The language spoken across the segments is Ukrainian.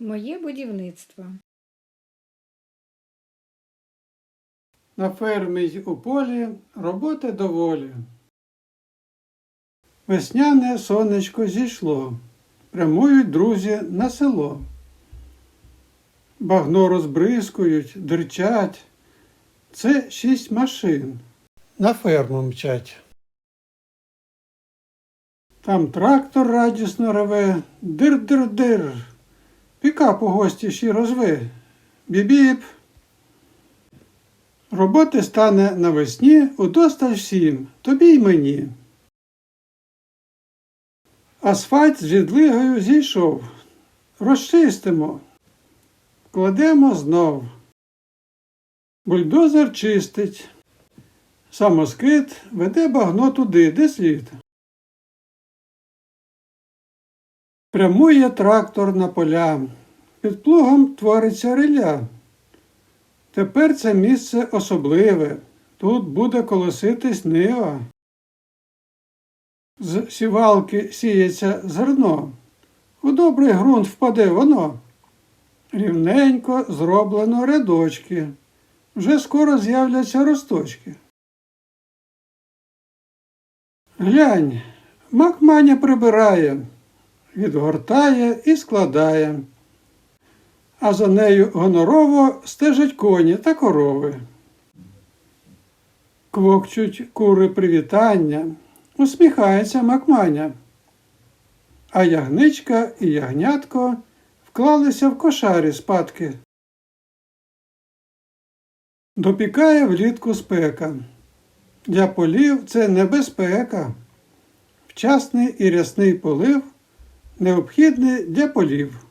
Моє будівництво. На фермі й у полі роботи доволі. Весняне сонечко зійшло, прямують друзі на село. Багно розбризкують, дирчать. Це шість машин. На ферму мчать. Там трактор радісно реве, дир-дир-дир. Пікап у гості ще розве. Бібіп. Роботи стане навесні удосталь всім, тобі й мені. Асфальт з жідлигою зійшов. Розчистимо. Кладемо знов. Бульдозер чистить. Самоскид веде багно туди, де слід. Прямує трактор на поля. Під плугом твориться риля. Тепер це місце особливе. Тут буде колоситись нива. З сівалки сіється зерно. У добрий ґрунт впаде воно. Рівненько зроблено рядочки. Вже скоро з'являться росточки. Глянь, макманя прибирає, відгортає і складає а за нею гонорово стежать коні та корови. Квокчуть кури привітання, усміхається макманя, а ягничка і ягнятко вклалися в кошарі спадки. Допікає влітку спека. Для полів це небезпека. Вчасний і рясний полив необхідний для полів.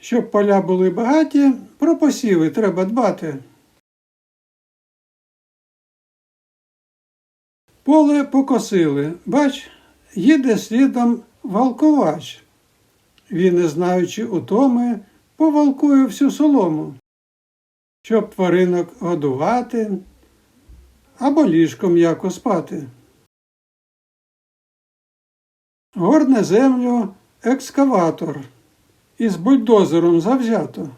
Щоб поля були багаті, про посіви треба дбати. Поле покосили, бач, їде слідом валковач. Він, не знаючи утоми, повалкує всю солому, щоб тваринок годувати або ліжком яко спати. Горне землю екскаватор із бульдозером завзято.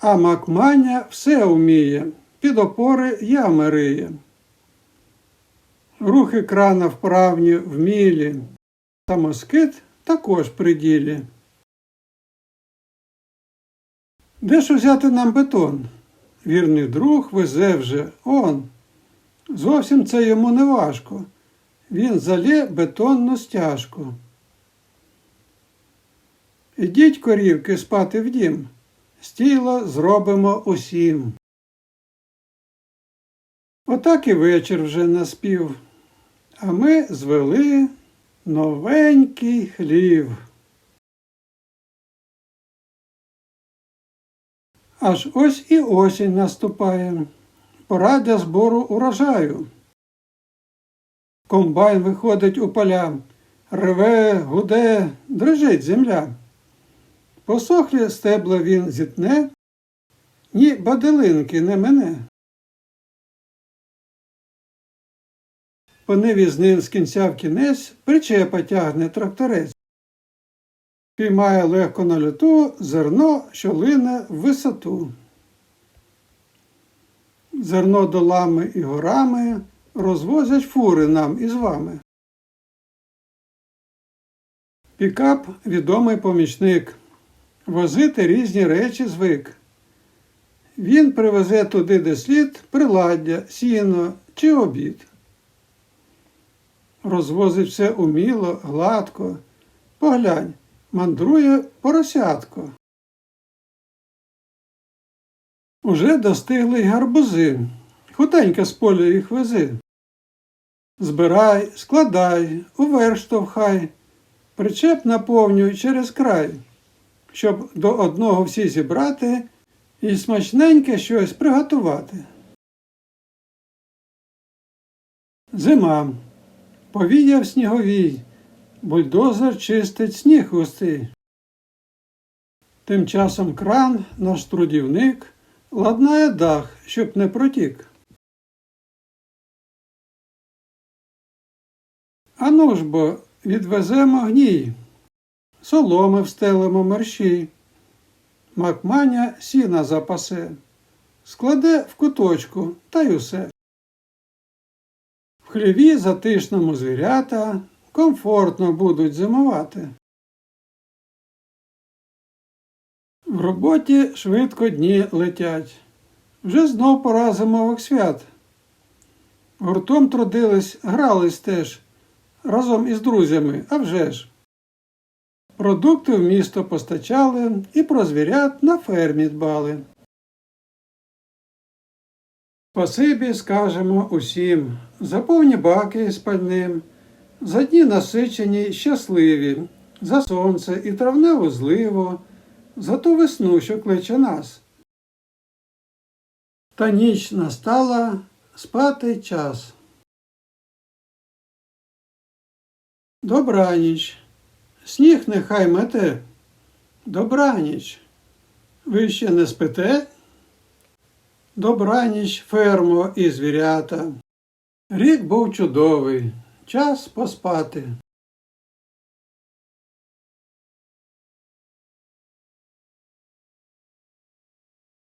А Макманя все вміє, під опори ями риє. Рухи крана вправні вмілі, та москит також при ділі. Де ж взяти нам бетон? Вірний друг везе вже он. Зовсім це йому не важко. Він залє бетонну стяжку. Ідіть, корівки, спати в дім, стіло зробимо усім. Отак і вечір вже наспів, а ми звели новенький хлів. Аж ось і осінь наступає, пора для збору урожаю. Комбайн виходить у поля, реве, гуде, дрижить земля. Посохлі стебла він зітне, ні баделинки не мене. По ниві з ним з кінця в кінець причепа тягне тракторець. Піймає легко на люту зерно, що лине в висоту. Зерно долами і горами розвозять фури нам із вами. Пікап відомий помічник возити різні речі звик. Він привезе туди, де слід, приладдя, сіно чи обід. Розвозить все уміло, гладко. Поглянь, мандрує поросятко. Уже достигли й гарбузи. Хутенько з поля їх вези. Збирай, складай, уверх штовхай, причеп наповнюй через край щоб до одного всі зібрати і смачненьке щось приготувати. Зима. Повіяв сніговій, бульдозер чистить сніг густий. Тим часом кран, наш трудівник, ладнає дах, щоб не протік. Ану ж бо відвеземо гній. соломи встелимо мерщій. Макманя сіна запасе, складе в куточку та й усе. В хліві затишному звірята комфортно будуть зимувати. В роботі швидко дні летять. Вже знов пора зимових свят. Гуртом трудились, грались теж разом із друзями, а вже ж. Продукти в місто постачали і про звірят на фермі дбали. Спасибі скажемо усім за повні баки з пальним, за дні насичені щасливі, за сонце і травневу зливу, за ту весну, що кличе нас. Та ніч настала спати час. Добраніч. Сніг нехай мете. Добраніч. Ви ще не спите? Добраніч, фермо і звірята. Рік був чудовий, час поспати.